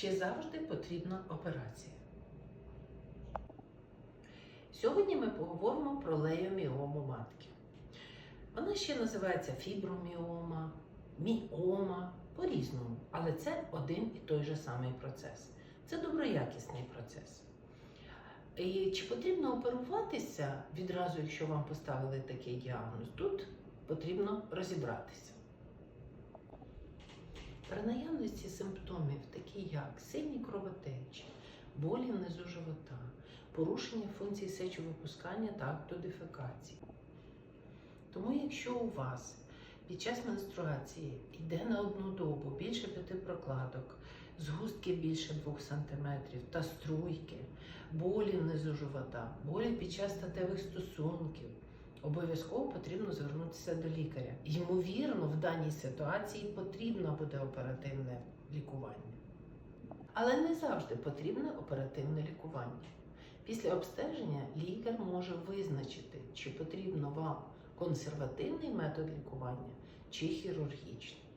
Чи завжди потрібна операція? Сьогодні ми поговоримо про леоміому матки. Вона ще називається фіброміома, міома по-різному, але це один і той же самий процес. Це доброякісний процес. І чи потрібно оперуватися відразу, якщо вам поставили такий діагноз? Тут потрібно розібратися. При наявності симптомів, такі як сильні кровотечі, болі внизу живота, порушення функцій сечовипускання та актодефекації. Тому, якщо у вас під час менструації йде на одну добу більше п'яти прокладок, згустки більше 2 см та струйки, болі внизу живота, болі під час статевих стосунків, обов'язково потрібно звернутися до лікаря. Ймовірно, в даній ситуації потрібно буде оперативне лікування. Але не завжди потрібне оперативне лікування. Після обстеження лікар може визначити, чи потрібно вам консервативний метод лікування чи хірургічний.